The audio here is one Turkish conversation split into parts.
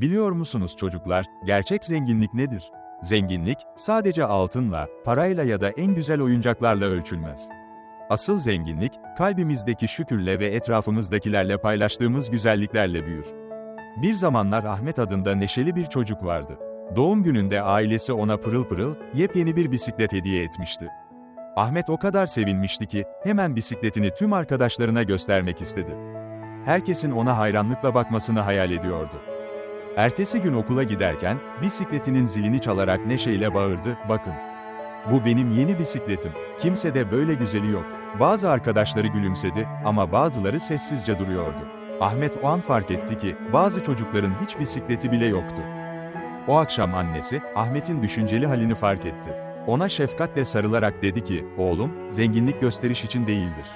Biliyor musunuz çocuklar, gerçek zenginlik nedir? Zenginlik, sadece altınla, parayla ya da en güzel oyuncaklarla ölçülmez. Asıl zenginlik, kalbimizdeki şükürle ve etrafımızdakilerle paylaştığımız güzelliklerle büyür. Bir zamanlar Ahmet adında neşeli bir çocuk vardı. Doğum gününde ailesi ona pırıl pırıl, yepyeni bir bisiklet hediye etmişti. Ahmet o kadar sevinmişti ki, hemen bisikletini tüm arkadaşlarına göstermek istedi. Herkesin ona hayranlıkla bakmasını hayal ediyordu. Ertesi gün okula giderken, bisikletinin zilini çalarak neşeyle bağırdı, bakın. Bu benim yeni bisikletim, kimse de böyle güzeli yok. Bazı arkadaşları gülümsedi ama bazıları sessizce duruyordu. Ahmet o an fark etti ki, bazı çocukların hiç bisikleti bile yoktu. O akşam annesi, Ahmet'in düşünceli halini fark etti. Ona şefkatle sarılarak dedi ki, oğlum, zenginlik gösteriş için değildir.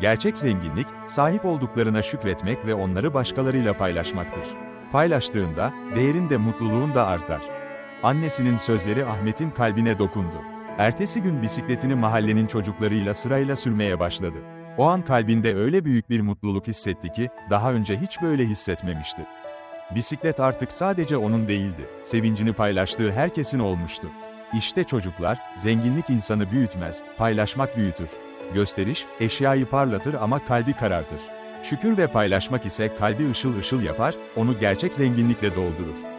Gerçek zenginlik, sahip olduklarına şükretmek ve onları başkalarıyla paylaşmaktır. Paylaştığında, değerin de mutluluğun da artar. Annesinin sözleri Ahmet'in kalbine dokundu. Ertesi gün bisikletini mahallenin çocuklarıyla sırayla sürmeye başladı. O an kalbinde öyle büyük bir mutluluk hissetti ki, daha önce hiç böyle hissetmemişti. Bisiklet artık sadece onun değildi, sevincini paylaştığı herkesin olmuştu. İşte çocuklar, zenginlik insanı büyütmez, paylaşmak büyütür. Gösteriş, eşyayı parlatır ama kalbi karartır. Şükür ve paylaşmak ise kalbi ışıl ışıl yapar, onu gerçek zenginlikle doldurur.